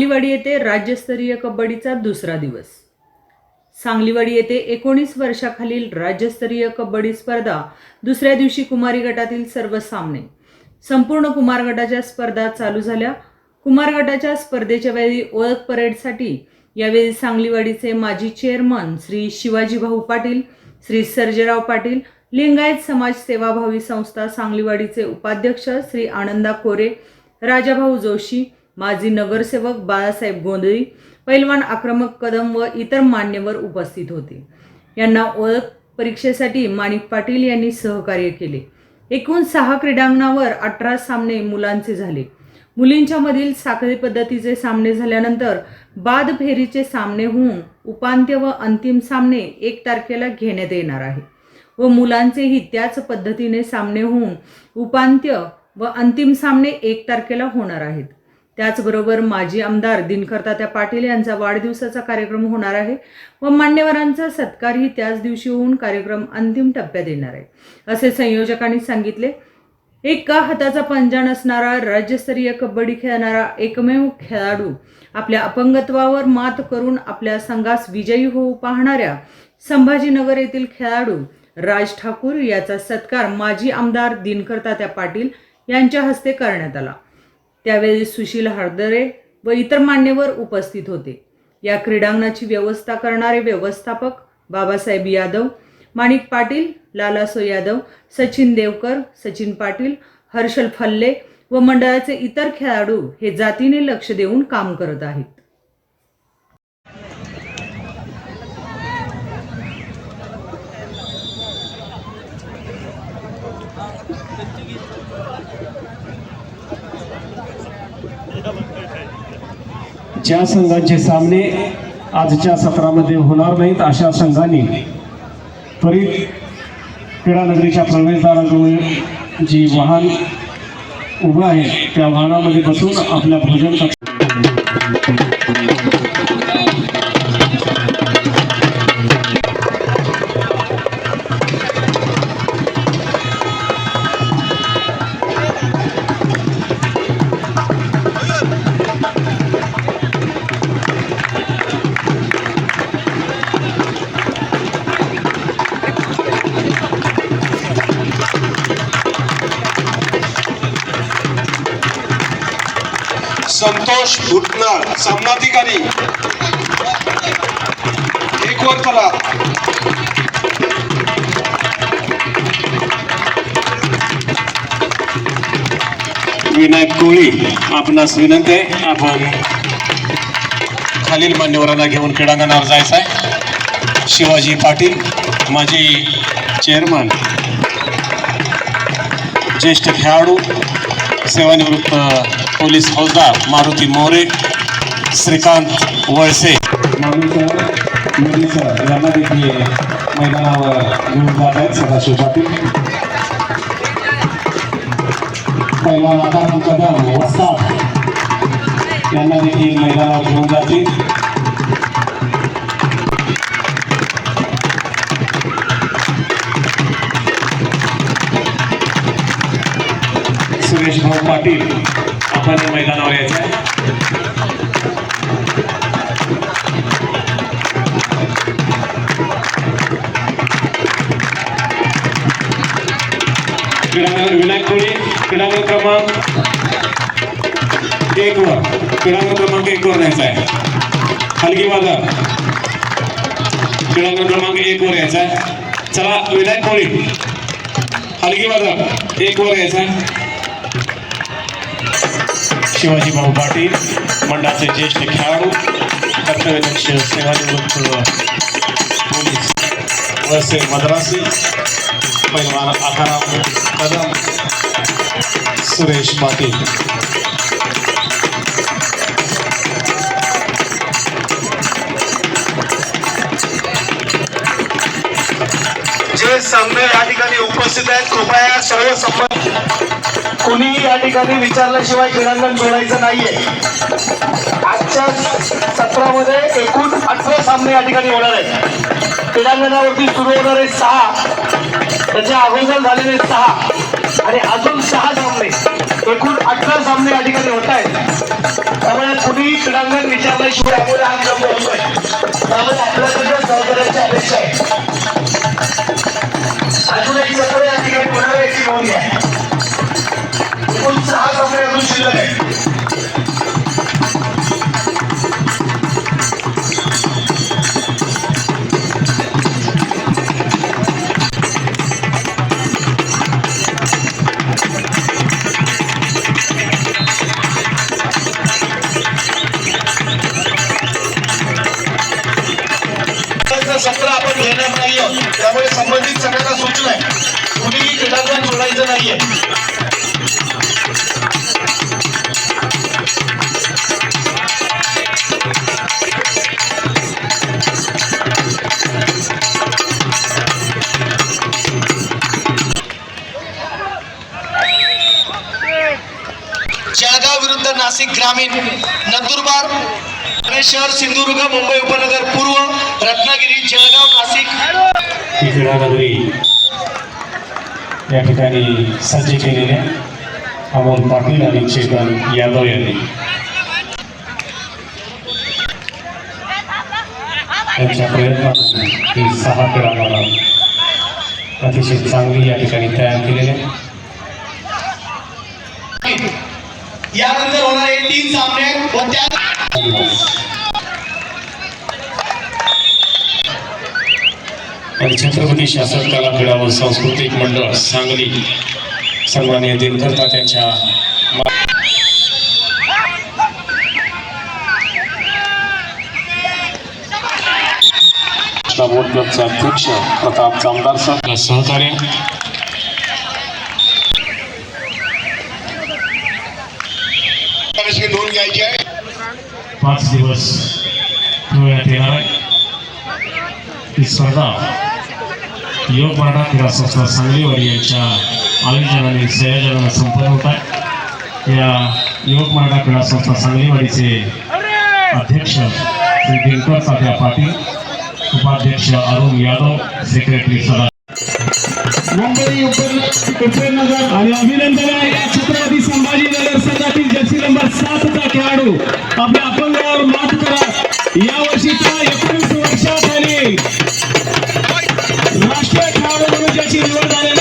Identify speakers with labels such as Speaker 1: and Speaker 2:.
Speaker 1: सांगलीवाडी येथे राज्यस्तरीय कबड्डीचा दुसरा दिवस. सांगलीवाडी येथे एकोणीस वर्षाखालील राज्यस्तरीय कबड्डी स्पर्धा दुसऱ्या दिवशी कुमारी गटातील सर्व सामने. संपूर्ण कुमार गटाच्या स्पर्धा चालू झाल्या. कुमार गटाच्या स्पर्धेच्या वेळी ओळख परेडसाठी यावेळी सांगलीवाडीचे माजी चेअरमन श्री शिवाजी भाऊ पाटील श्री सर्जेराव पाटील लिंगायत समाज सेवाभावी संस्था सांगलीवाडीचे उपाध्यक्ष श्री आनंदा कोरे राजाभाऊ जोशी माजी नगरसेवक बाळासाहेब गोंधळी पैलवान आक्रमक कदम व इतर मान्यवर उपस्थित होते. यांना ओळख परीक्षेसाठी माणिक पाटील यांनी सहकार्य केले. एकूण सहा क्रीडांगणावर अठरा सामने मुलांचे झाले. मुलींच्या मधील साखळी पद्धतीचे सामने झाल्यानंतर बाद फेरीचे सामने होऊन उपांत्य व अंतिम सामने एक तारखेला घेण्यात येणार आहे व मुलांचेही त्याच पद्धतीने सामने होऊन उपांत्य व अंतिम सामने एक तारखेला होणार आहेत. त्याचबरोबर माजी आमदार दिनकरतात्या पाटील यांचा वाढदिवसाचा कार्यक्रम होणार आहे व मान्यवरांचा सत्कारही त्याच दिवशी होऊन कार्यक्रम अंतिम टप्प्यात येणार आहे. असे संयोजकांनी सांगितले एका हाताचा पंजा नसणारा राज्यस्तरीय कबड्डी खेळणारा एकमेव खेळाडू आपल्या अपंगत्वावर मात करून आपल्या संघास विजयी होऊ पाहणाऱ्या संभाजीनगर येथील खेळाडू राज ठाकूर याचा सत्कार माजी आमदार दिनकरतात्या पाटील यांच्या हस्ते करण्यात आला. त्यावेळी सुशील हरदरे व इतर मान्यवर उपस्थित होते. या क्रीडांगणाची व्यवस्था करणारे व्यवस्थापक बाबासाहेब यादव माणिक पाटील लालासो यादव सचिन देवकर सचिन पाटील हर्षल फल्ले व मंडळाचे इतर खेळाडू हे जातीने लक्ष देऊन काम करत आहेत.
Speaker 2: ज्या संघांचे सामने आजच्या सत्रामध्ये होणार नाहीत अशा संघांनी त्वरित क्रीडानगरीच्या प्रवेशद्वाराजवळ जी वाहन उभं आहे त्या वाहनामध्ये बसून आपल्या भोजन कक्ष
Speaker 3: संतोष भुटनाळ सामनाधिकारी. एक वर चला
Speaker 2: विनायक कोळी आपणास विनंती आहे आपण खालील मान्यवरांना घेऊन क्रीडांगणावर जायचं आहे. शिवाजी पाटील माजी चेअरमन ज्येष्ठ खेळाडू सेवानिवृत्त पोलीस फौजदार मारुती मोरे श्रीकांत वळसे. यांना देखील मैदानावर घेऊन जात आहेत सदाशिव पाटील. पहिला नाकार कदम वस्ताद. यांना देखील मैदानावर घेऊन जातील सुरेश भाऊ पाटील. आपण मैदानावर यायचं आहे. क्रीडांगण विनायक कोळी क्रीडांगण क्रमांक एक वर. क्रीडांगण क्रमांक एक वर न्यायचा आहे. हलगी बाजार क्रीडांगण क्रमांक एक वर यायचा आहे. चला विनायक कोळी हलगी बाजार एक वर यायचा आहे. शिवाजीभाऊ पाटील मंडळाचे ज्येष्ठ खेळाडू कर्तव्यदक्ष सेवानिवृत्त पोलीस वसे मद्रासी पैलवान आकाराम कदम सुरेश पाटील.
Speaker 3: जे सामने या ठिकाणी उपस्थित आहेत. कृपया सर्व संबंधित कुणीही या ठिकाणी विचारल्याशिवाय क्रीडांगण सोडायचं नाहीये. आजच्या सत्रामध्ये एकूण अठरा सामने या ठिकाणी होणार आहेत. क्रीडांगणावरती सुरू होणारे सहा. त्याच्या अगोदर झालेले सहा. आणि अजून सहा सामने एकूण अठरा सामने या ठिकाणी होत आहेत. त्यामुळे कुणी क्रीडांगण विचारल्याशिवाय आपण हा क्रम होतोय त्यामुळे आपल्याकडे सहकार्याची अपेक्षा आहे. अजून एक सत्र या ठिकाणी होणार आहे याची नोंद घ्या एकूण सहा सामने अजून शिल्लक जळगाव विरुद्ध नाशिक ग्रामीण नंदुरबार पुणे शहर सिंधुदुर्ग मुंबई उपनगर पूर्व रत्नागिरी जळगाव नाशिक.
Speaker 2: ही या ठिकाणी सज्ज केलेले अमोल पाटील आणि चेतन यादव यांनी. त्यांच्या प्रयत्नातून सहा क्रीडांगणं अतिशय चांगली या ठिकाणी तयार केलेले
Speaker 3: यानंतर होणारे तीन सामने व त्या
Speaker 2: आणि छत्रपती शासक कला क्रीडा व सांस्कृतिक मंडळ सांगली सन्मान्य दिनकर्ता त्यांच्या क्लबचे अध्यक्ष प्रताप जामदार सर. सहकार्य.
Speaker 3: आहे.
Speaker 2: पाच दिवस ठेवण्यात येणार आहे. ही स्पर्धा योग मराठा क्रीडा संस्था सांगलीवाडी यांच्या आयोजनाने संयोजनाने संपन्न होत आहे. या योग मराठा क्रीडा संस्था सांगलीवाडीचे अध्यक्ष श्री दिनकर तात्या पाटील उपाध्यक्ष अरुण यादव सेक्रेटरी सदा
Speaker 4: मुंबई उपनगर आणि अभिनंदन आहे. या छत्रपती संभाजीनगर संघातील जर्सी नंबर सातचा खेळाडू आपल्या अपंगावर मात करत या वर्षीच्या एकोणीस वर्षात आणि राष्ट्रीय खेळाडू म्हणून ज्याची निवड झालेली